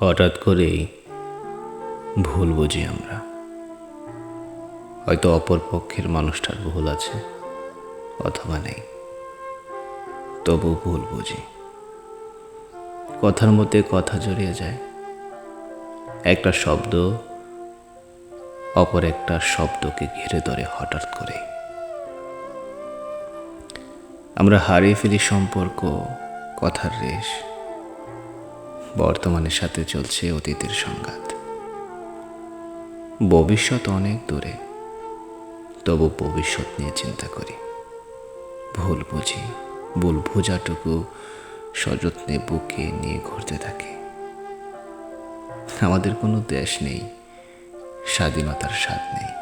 হঠাৎ করেই ভুল বুঝি আমরা। হয়তো অপর পক্ষের মানুষটার ভুল আছে, অথবা নেই। তবু ভুল বুঝি। কথার মধ্যে কথা জড়িয়ে যায়। একটা শব্দ, অপর একটা শব্দকে ঘিরে ধরে হঠাৎ করে আমরা হারিয়ে ফেলি সম্পর্ক, কথার রেশ। বর্তমানের সাথে চলছে অতীতের সংঘাত। ভবিষ্যৎ অনেক দূরে, তবু ভবিষ্যৎ নিয়ে চিন্তা করি। ভুল বুঝি, ভুল বোঝাটুকু সযত্নে বুকে নিয়ে ঘুরতে থাকি। আমাদের কোনো দেশ নেই, স্বাধীনতার স্বাদ নেই।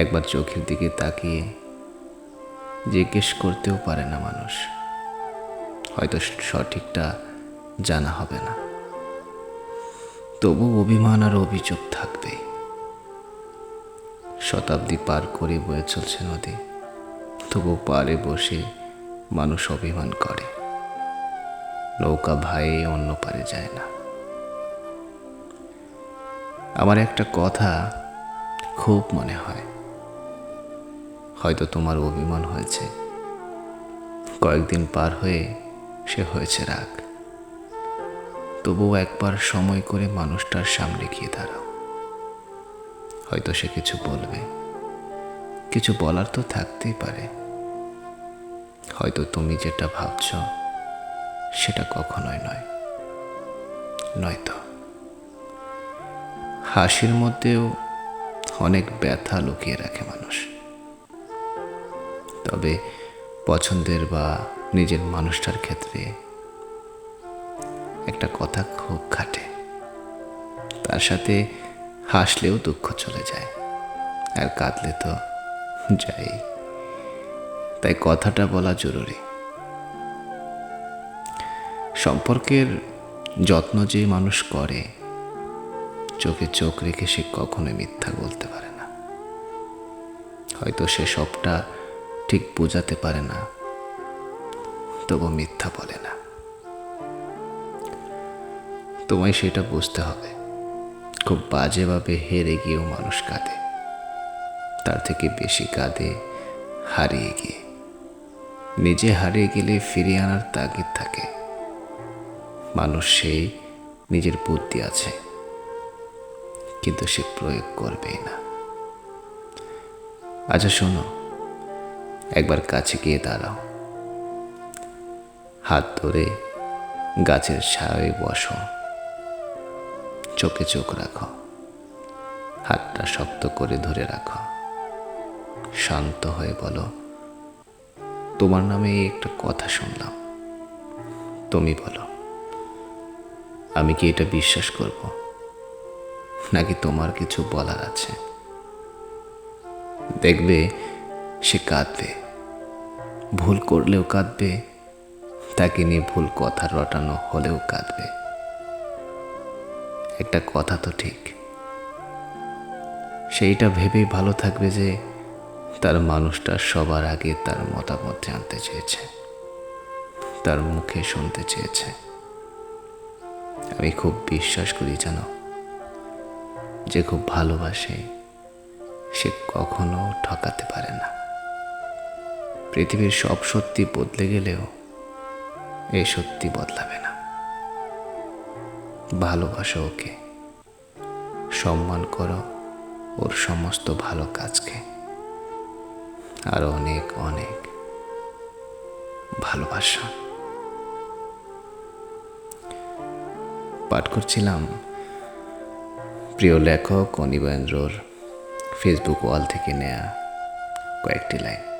একবার চোখের দিকে তাকিয়ে জিজ্ঞেস করতেও পারে না মানুষ। হয়তো সঠিকটা জানা হবে না। তবু অভিমান আর অভিযোগ থাকবে। শতাব্দী পার করে বয়ে চলছে নদী। তবু পারে বসে মানুষ অভিমান করে। নৌকা ভাইয়ে অন্য পারে যায় না। আমার একটা কথা খুব মনে হয়। হয়তো তোমার অভিমান হয়েছে। কয়েকদিন পার হয়ে সে হয়েছে রাগ। তবুও একবার সময় করে মানুষটার সামনে গিয়ে দাঁড়াও। হয়তো সে কিছু বলবে। কিছু বলার তো থাকতেই পারে। হয়তো তুমি যেটা ভাবছ, সেটা কখনোই নয়। নয়তো। হাসির মধ্যেও অনেক ব্যথা লুকিয়ে রাখে মানুষ। তবে পছন্দের বা নিজের মানুষটার ক্ষেত্রে একটা কথা খুব খাটে। তার সাথে হাসলেও দুঃখ চলে যায়, আর কাঁদলে তো যাই তাই কথাটা বলা জরুরি। সম্পর্কের যত্ন যে মানুষ করে, চোখে চোখ রেখে সে কখনোই মিথ্যা বলতে পারে না। হয়তো সে সবটা ঠিক বোঝাতে পারে না, তবু মিথ্যা বলে না। তোমায় সেটা বুঝতে হবে। খুব বাজেভাবে হেরে গিয়েও মানুষ কাঁদে। তার থেকে বেশি কাঁদে হারিয়ে গিয়ে। নিজে হারিয়ে গেলে ফিরিয়ে আনার তাগিদ থাকে। মানুষ সেই নিজের বুদ্ধি আছে, কিন্তু সে প্রয়োগ করবেই না। আচ্ছা শোনো, একবার কাছে গিয়ে দাঁড়াও। হাত ধরে গাছের ছায়ে বসো। চোখে চোখ রাখো। হাতটা শক্ত করে ধরে রাখো। শান্ত হয়ে বলো, তোমার নামে একটা কথা শুনলাম। তুমি বলো, আমি কি এটা বিশ্বাস করব? নাকি তোমার কিছু বলার আছে? দেখবে সে কাঁদবে। ভুল করলেও কাঁদবে। তাকে নিয়ে ভুল কথা রটানো হলেও কাঁদবে। একটা কথা তো ঠিক। সেইটা ভেবেই ভালো থাকবে যে তার মানুষটা সবার আগে তার মতামত জানতে চেয়েছে, তার মুখে শুনতে চেয়েছে। আমি খুব বিশ্বাস করি জানো, যে খুব ভালোবাসে সে কখনো ঠকাতে পারে না। পৃথিবীর সব সত্যি বদলে গেলেও এই সত্যি বদলাবে না। ভালোবাসো ওকে। সম্মান করো ওর সমস্ত ভালো কাজকে। আর অনেক অনেক ভালোবাসা। পাঠ করছিলাম প্রিয় লেখক অনিবেন্দ্রর ফেসবুক ওয়াল থেকে নেয়া কয়েকটি লাইন।